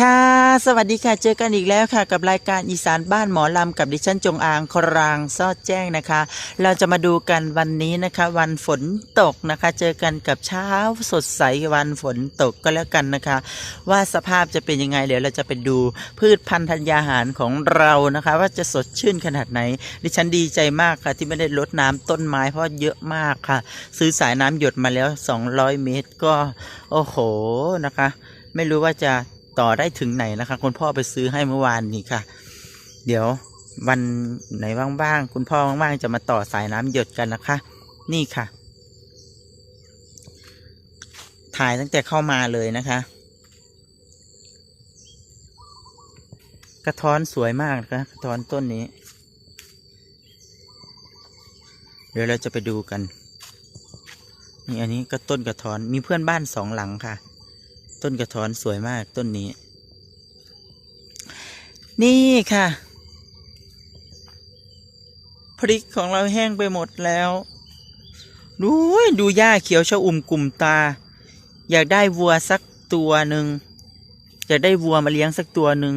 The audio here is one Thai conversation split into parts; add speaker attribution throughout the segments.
Speaker 1: ค่ะ สวัสดีค่ะ เจอกันอีกแล้วค่ะ กับรายการอีสานบ้านหมอลำกับดิฉันจงอางครางซอดแจ้งนะคะ เราจะมาดูกันวันนี้นะคะ วันฝนตกนะคะ เจอกันกับเช้าสดใสวันฝนตกก็แล้วกันนะคะ ว่าสภาพจะเป็นยังไงเดี๋ยวเราจะไปดูพืชพันธุ์ธัญญาหารของเรานะคะ ว่าจะสดชื่นขนาดไหน ดิฉันดีใจมากค่ะ ที่ไม่ได้ลดน้ำต้นไม้เพราะเยอะมากค่ะ ซื้อสายน้ำหยดมาแล้ว 200 เมตรก็ โอ้โหนะคะ ไม่รู้ว่าจะ ต่อได้ถึงไหนนะคะ คุณพ่อไปซื้อให้เมื่อวานนี้ค่ะ เดี๋ยววันไหนว่างๆคุณพ่อว่างๆจะมาต่อสายน้ำหยดกันนะคะ นี่ค่ะ ถ่ายตั้งแต่เข้ามาเลยนะคะ กระท้อนสวยมากนะคะกระท้อนต้นนี้ เดี๋ยวเราจะไปดูกันนี่อันนี้ก็ต้นกระท้อนมีเพื่อนบ้านสองหลังค่ะ ต้นกระท้อนสวยมากต้นนี้ นี่ค่ะ พริกของเราแห้งไปหมดแล้วดูดูหญ้าเขียวชะอุ่มกลุ่มตา อยากได้วัวสักตัวหนึ่งอยากได้วัวมาเลี้ยงสักตัวหนึ่ง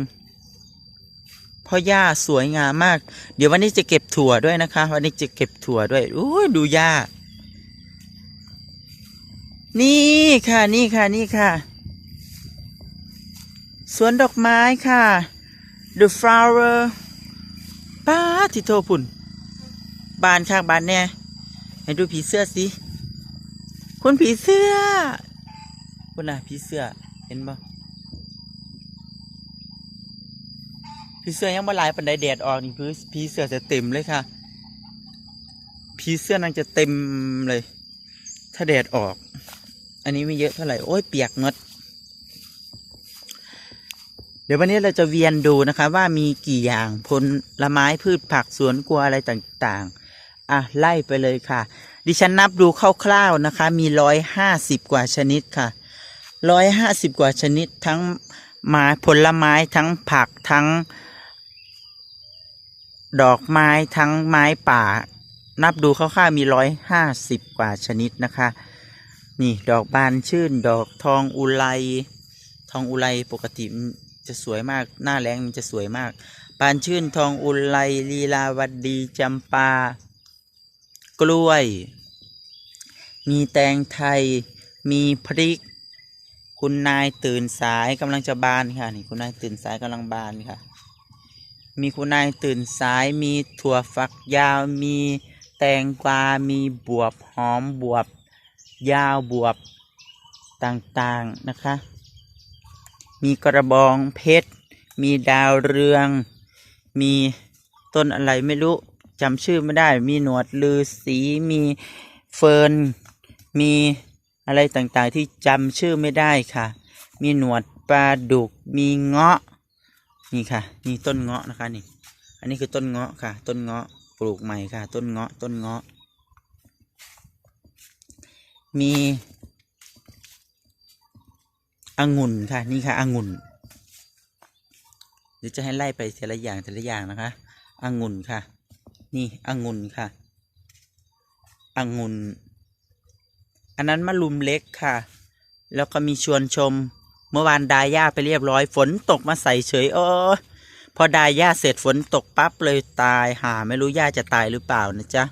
Speaker 1: เพราะหญ้าสวยงามมาก เดี๋ยววันนี้จะเก็บถั่วด้วยนะคะ วันนี้จะเก็บถั่วด้วยโอ้ยดูหญ้านี่ค่ะ นี่ค่ะ นี่ค่ะ สวนดอกไม้ค่ะ The flower ป้าทิโทพุ่น บานข้างบานแน่ให้ดูผีเสื้อสิคุณผีเสื้อคุณน่ะผีเสื้อเห็นบ่ผีเสื้อยังบ่หลายปันไดแดดออกนี่คือผีเสื้อจะเต็มเลยค่ะผีเสื้อนางจะเต็มเลย ถ้าแดดออก อันนี้ไม่เยอะเท่าไหร่ โอ้ยเปียกหมด ดี๋ยววันนี้เราจะเวียนดูนะคะว่ามีกี่อย่างผลไม้พืชผักสวนครัวอะไรต่างๆ อะ ไล่ไปเลยค่ะ ดิฉันนับดูคร่าวๆนะคะ มีร้อยห้าสิบกว่าชนิดค่ะร้อยห้าสิบกว่าชนิดทั้งไม้ผลไม้ทั้งผักทั้ง ดอกไม้ทั้งไม้ป่า นับดูคร่าวๆมีร้อยห้าสิบกว่าชนิดนะคะ นี่ดอกบานชื่น ดอกทองอุไรทองอุไรปกติ จะสวยมาก หน้าแรงมันจะสวยมากบานชื่นทองอุไรลีลาวดีจำปา กล้วย มีแตงไทย มีพริก คุณนายตื่นสายกำลังจะบานค่ะ นี่คุณนายตื่นสายกำลังบานค่ะ มีคุณนายตื่นสาย มีถั่วฝักยาว มีแตงกวา มีบวบหอมบวบ ยาวบวบต่างๆนะคะ มีกระบองเพชร มีดาวเรือง มีต้นอะไรไม่รู้จำชื่อไม่ได้ มีหนวดลือสีมีเฟิร์น มีอะไรต่างๆที่จำชื่อไม่ได้ค่ะ มีหนวดปลาดุก มีเงาะ นี่ค่ะ นี่ต้นเงาะนะคะนี่ อันนี้คือต้นเงาะค่ะ ต้นเงาะปลูกใหม่ค่ะ ต้นเงาะ ต้นเงาะ มี องุ่นค่ะ นี่ค่ะองุ่นเดี๋ยวจะให้ไล่ไปทีละอย่างทีละอย่างนะคะองุ่นค่ะ นี่องุ่นค่ะองุ่นอันนั้นมะลุมเล็กค่ะ แล้วก็มีชวนชม เมื่อวานดาย่าไปเรียบร้อย ฝนตกมาใส่เฉยโอ้พอดาย่าเสร็จฝนตกปั๊บเลยตายหาไม่รู้ย่าจะตายหรือเปล่านะจ๊ะ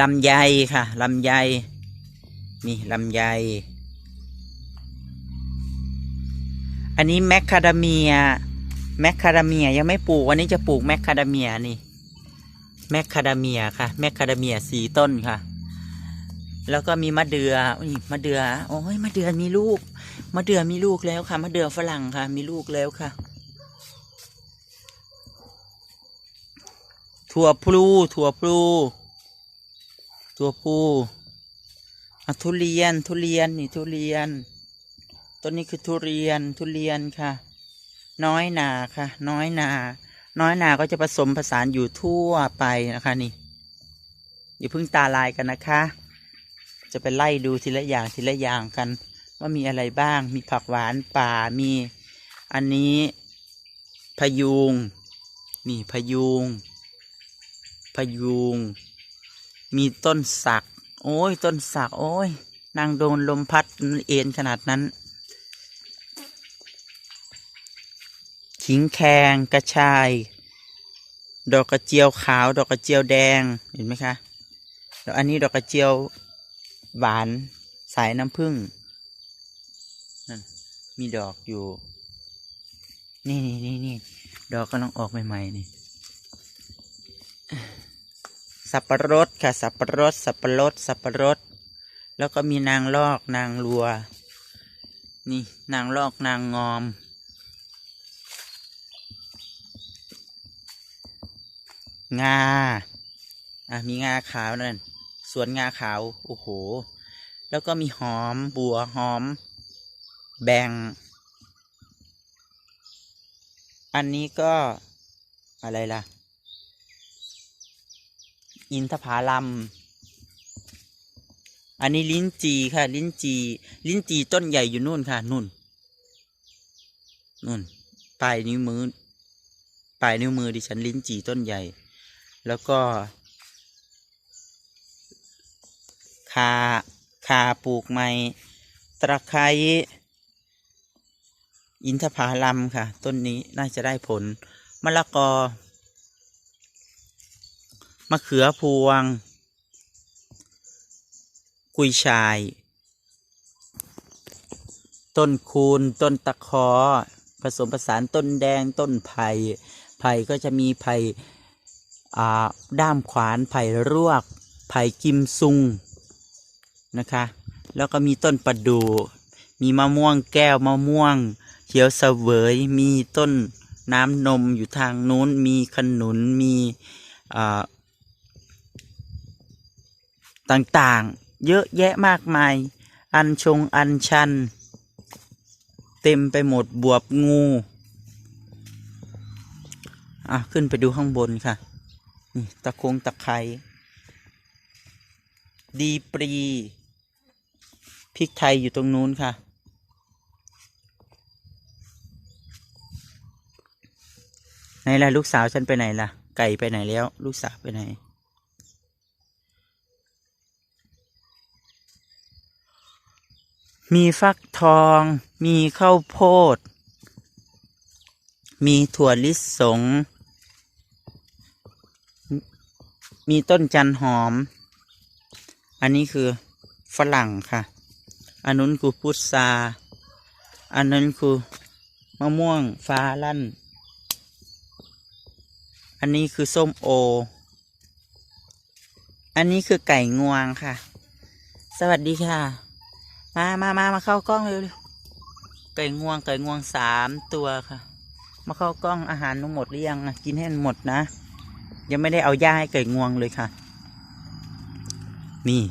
Speaker 1: ลำไยค่ะลำไยนี่ลำไย อันนี้แมคคาเดเมียแมคคาเดเมียยังไม่ปลูกวันนี้จะปลูกแมคคาเดเมียนี่แมคคาเดเมียค่ะแมคคาเดเมียสีต้นค่ะ แล้วก็มีมะเดือนี่มะเดือโอ้ยมะเดือมีลูกมะเดือมีลูกแล้วค่ะมะเดือฝรั่งค่ะ มีลูกแล้วค่ะ ถั่วพลูถั่วพลูตัวผู้อะทุเรียนทุเรียนนี่ทุเรียน ต้นนี้คือทุเรียนทุเรียนค่ะ น้อยนาค่ะ น้อยนา น้อยนาก็จะผสมผสานอยู่ทั่วไปนะคะนี่อย่าเพิ่งตาลายกันนะคะ จะไปไล่ดูทีละอย่างทีละอย่างกัน ว่ามีอะไรบ้าง มีผักหวานป่ามี อันนี้พยุงนี่พยุงพยุง มีต้นสัก โอ้ย ต้นสัก โอ้ย นางโดนลมพัดเอ็นขนาดนั้น ขิงแคงกระชาย ดอกกระเจียวขาว ดอกกระเจียวแดงเห็นไหมคะแล้วอันนี้ดอกกระเจียวหวานสายน้ำผึ้งนั่นมีดอกอยู่ นี่นี่นี่นี่ดอกกำลังออกใหม่ๆนี่สับปะรดค่ะ สับปะรด สับปะรด สับปะรด แล้วก็มีนางลอกนางรัว นี่นางลอกนางงอม งา อะมีงาขาวนั่น สวนงาขาว โอ้โห แล้วก็มีหอม บัวหอม แบง อันนี้ก็อะไรล่ะ อินทผลัม อันนี้ลิ้นจีค่ะ ลิ้นจี ลิ้นจีต้นใหญ่อยู่นู่นค่ะ นู่น นู่นปลายนิ้วมือปลายนิ้วมือดิฉันลิ้นจีต้นใหญ่ แล้วก็ คาคาปลูกไม้ตะไคร้อินทผาลัมค่ะ ต้นนี้น่าจะได้ผล มะละกอ มะเขือพวง กุยชาย ต้นคูน ต้นตะคอผสมผสานต้นแดงต้นไผ่ไผ่ก็จะมีไผ่ ด้ามขวานไผ่รวก ไผ่กิมซุงนะคะ แล้วก็มีต้นประดู่มีมะม่วงแก้วมะม่วง เขียวเสวยมีต้นน้ำนมอยู่ทางนู้น มีขนุนมีต่างๆ เยอะแยะมากมาย อันชงอันชัน เต็มไปหมดบวบงู อะ ขึ้นไปดูข้างบนค่ะ นี่ตะคงตะไคร้ดีปรีพริกไทยอยู่ตรงนู้นค่ะ ไหนล่ะ ลูกสาวฉันไปไหนล่ะ ไก่ไปไหนแล้ว ลูกสาวไปไหน มีฟักทอง มีข้าวโพด มีถั่วลิสง มีต้นจันหอม อันนี้คือฝรั่งค่ะ อันนู้นคือพุทราอันนั้นคือมะม่วงฟ้าลั่น อันนี้คือส้มโอ อันนี้คือไก่งวงค่ะ สวัสดีค่ะ มามามามาเข้ากล้องเร็วๆไก่งวงไก่งวงสามตัวค่ะ มาเข้ากล้องอาหารทั้งหมดหรือยังกินให้หมดนะ ยังไม่ได้เอาหญ้าให้ไก่งวงเลยค่ะ นี่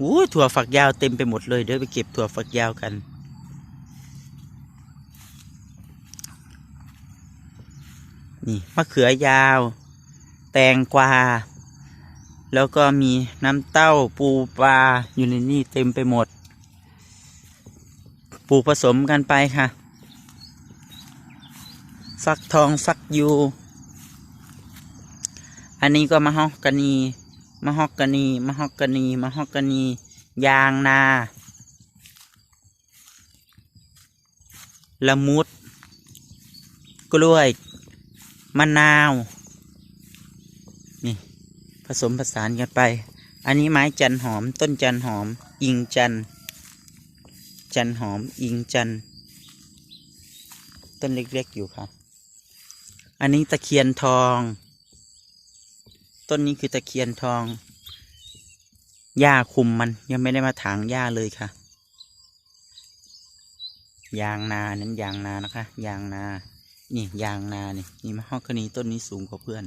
Speaker 1: อู้ถั่วฝักยาวเต็มไปหมดเลย เดี๋ยวไปเก็บถั่วฝักยาวกัน นี่มะเขือยาว แตงกวา แล้วก็มีน้ำเต้าปูปลาอยู่ในนี่เต็มไปหมด ปลูกผสมกันไปค่ะ ฟักทองฟักยู อันนี้ก็มะฮอกกานีมะฮอกกานีมะฮอกกานีมะฮอกกานี ยางนา ละมุด กล้วย มะนาว นี่ ผสมผสานกันไป อันนี้ไม้จันหอม ต้นจันหอม อิงจัน จันหอม อิงจัน ต้นเล็กๆอยู่ค่ะ อันนี้ตะเคียนทอง ต้นนี้คือตะเคียนทอง หญ้าคุมมันยังไม่ได้มาถางหญ้าเลยค่ะ ยางนานั้นยางนานะคะ ยางนา นี่ยางนานี่นี่มะฮอกกนีต้นนี้สูงกว่าเพื่อน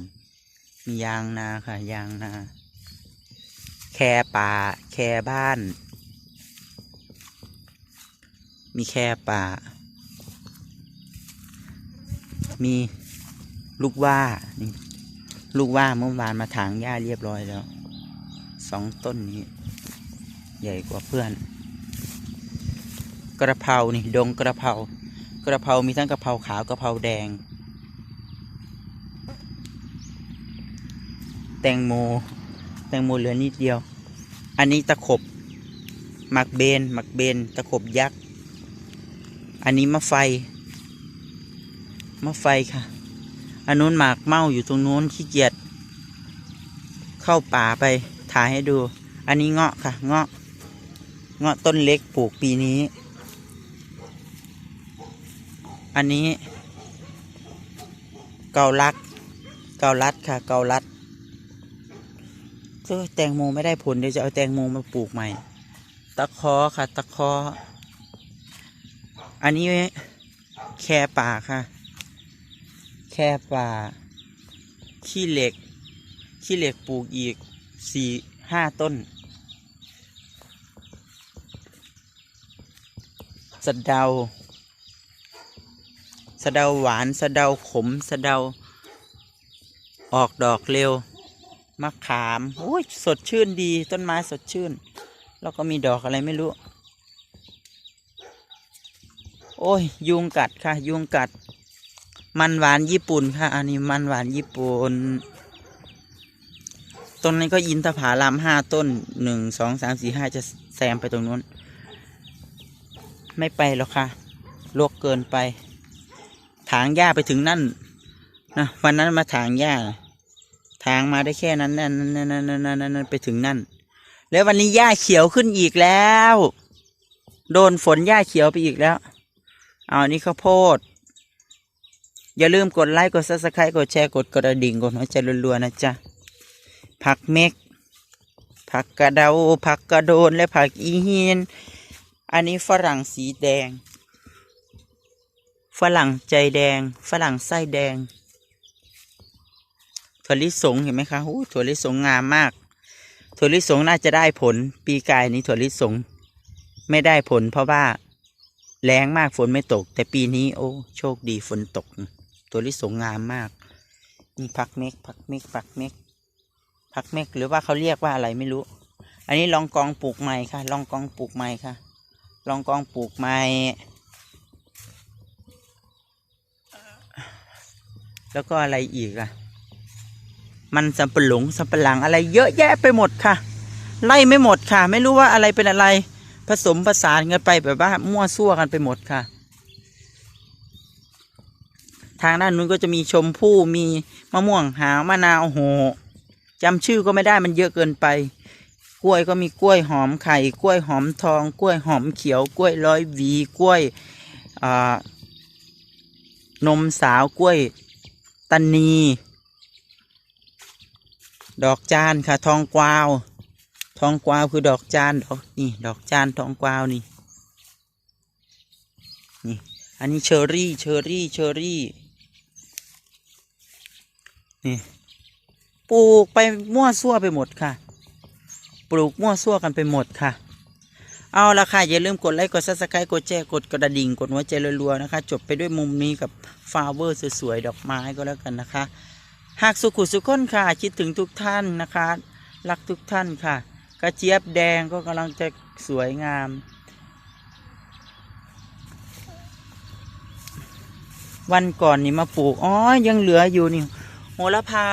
Speaker 1: มียางนาค่ะ ยางนา แคป่า แคบ้าน มีแคป่า มีลูกว่านี่ ลูกว่าเมื่อวานมาถางหญ้าเรียบร้อยแล้วสองต้นนี้ ใหญ่กว่าเพื่อน กระเพรานี่ดงกระเพรากระเพรามีทั้งกระเพราขาวกระเพราแดง แตงโม แตงโมเหลือนิดเดียว อันนี้ตะขบหมักเบนหมักเบนตะขบยักษ์ อันนี้มะไฟมมะไฟค่ะ อันนู้นหมากเมาอยู่ตรงนู้นขี้เกียจเข้าป่าไปถ่ายให้ดู อันนี้เงาะค่ะ เงาะ เงาะต้นเล็กปลูกปีนี้ อันนี้ เกาลัด เกาลัดค่ะ เกาลัดเออแตงโมไม่ได้ผลเดี๋ยวจะเอาแตงโมมาปลูกใหม่ ตะเคอค่ะ ตะเคอ อันนี้แค่ป่าค่ะ แค่ป่า ขี้เหล็ก ขี้เหล็กปลูกอีกสี่ห้าต้น สะเดา สะเดาหวาน สะเดาขม สะเดา ออกดอกเร็ว มะขาม โอ้ย สดชื่นดี ต้นไม้สดชื่น แล้วก็มีดอกอะไรไม่รู้ โอ้ย ยุงกัดค่ะ ยุงกัด มันหวานญี่ปุ่นค่ะ อันนี้มันหวานญี่ปุ่น ต้นนี้ก็อินทผลามห้าต้นหนึ่งสองสามสี่ห้าจะแซมไปตรงนู้น ไม่ไปหรอกค่ะลกเกินไป ถางหญ้าไปถึงนั่นนะวันนั้นมาถางหญ้าทางมาได้แค่นั้นนั่นนั่นนั่นนั่นนั่นนั่นไปถึงนั่น แล้ววันนี้หญ้าเขียวขึ้นอีกแล้ว โดนฝนหญ้าเขียวไปอีกแล้ว เอาอันนี้ข้าวโพด อย่าลืมกดไลค์กดซับสไครต์กดแชร์กดกระดิ่งกดหัวใจรัวๆนะจ๊ะผักเม็กผักกระเดาผักกระโดนและผักอีฮีนอันนี้ฝรั่งสีแดง ฝรั่งใจแดง ฝรั่งไส้แดงถั่วลิสงเห็นไหมคะอู้ถั่วลิสงงามมาก ถั่วลิสงน่าจะได้ผล ปีกายนี้ถั่วลิสง ไม่ได้ผลเพราะว่าแรงมากฝนไม่ตก แต่ปีนี้โอ้โชคดีฝนตก ถั่วลิสงงามมาก นี่ผักเม็กผักเม็กผักเม็กผักเม็กหรือว่าเขาเรียกว่าอะไรไม่รู้ อันนี้ลองกองปลูกใหม่ค่ะ ลองกองปลูกใหม่ค่ะ ลองกองปลูกใหม่แล้วก็อะไรอีกอะมันสับปะหลงสับปะหลังอะไรเยอะแยะไปหมดค่ะ ไล่ไม่หมดค่ะ ไม่รู้ว่าอะไรเป็นอะไร ผสมผสานกันไปแบบว่ามั่วซั่วกันไปหมดค่ะ ทางด้านนู้นก็จะมีชมพู่มีมะม่วงหาวมะนาวโหจำชื่อก็ไม่ได้มันเยอะเกินไป กล้วยก็มีกล้วยหอมไข่ กล้วยหอมทอง กล้วยหอมเขียว กล้วยร้อยหวี กล้วยนมสาวกล้วยตันนี ดอกจานค่ะทองกวาว ทองกวาวคือดอกจานดอกนี่ดอกจานทองกวาวนี่นี่ อันนี้เชอรี่เชอรี่เชอรี่ นี่ปลูกไปมั่วซั่วไปหมดค่ะ ปลูกมั่วซั่วกันไปหมดค่ะ เอาละค่ะ อย่าลืมกดไลค์กดซับสไครต์กดแชร์กดกระดิ่ง กดหัวใจรัวๆนะคะ จบไปด้วยมุมนี้กับฟลาเวอร์สวยๆดอกไม้ก็แล้วกันนะคะ หากสุขุสุขคนค่ะ คิดถึงทุกท่านนะคะ รักทุกท่านค่ะ กระเจี๊ยบแดงก็กำลังจะสวยงาม วันก่อนนี่มาปลูกอ๋อยังเหลืออยู่นี่ โหระพา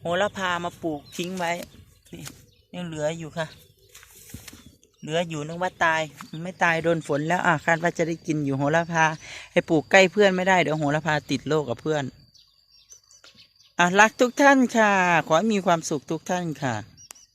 Speaker 1: โหระพามาปลูกทิ้งไว้นี่ยังเหลืออยู่ค่ะ เหลืออยู่นึกว่าตายไม่ตายโดนฝนแล้วอะคาดว่าจะได้กินอยู่โหระพาให้ปลูกใกล้เพื่อนไม่ได้เดี๋ยวโหระพาติดโรคกับเพื่อนอะรักทุกท่านค่ะ ขอให้มีความสุขทุกท่านค่ะ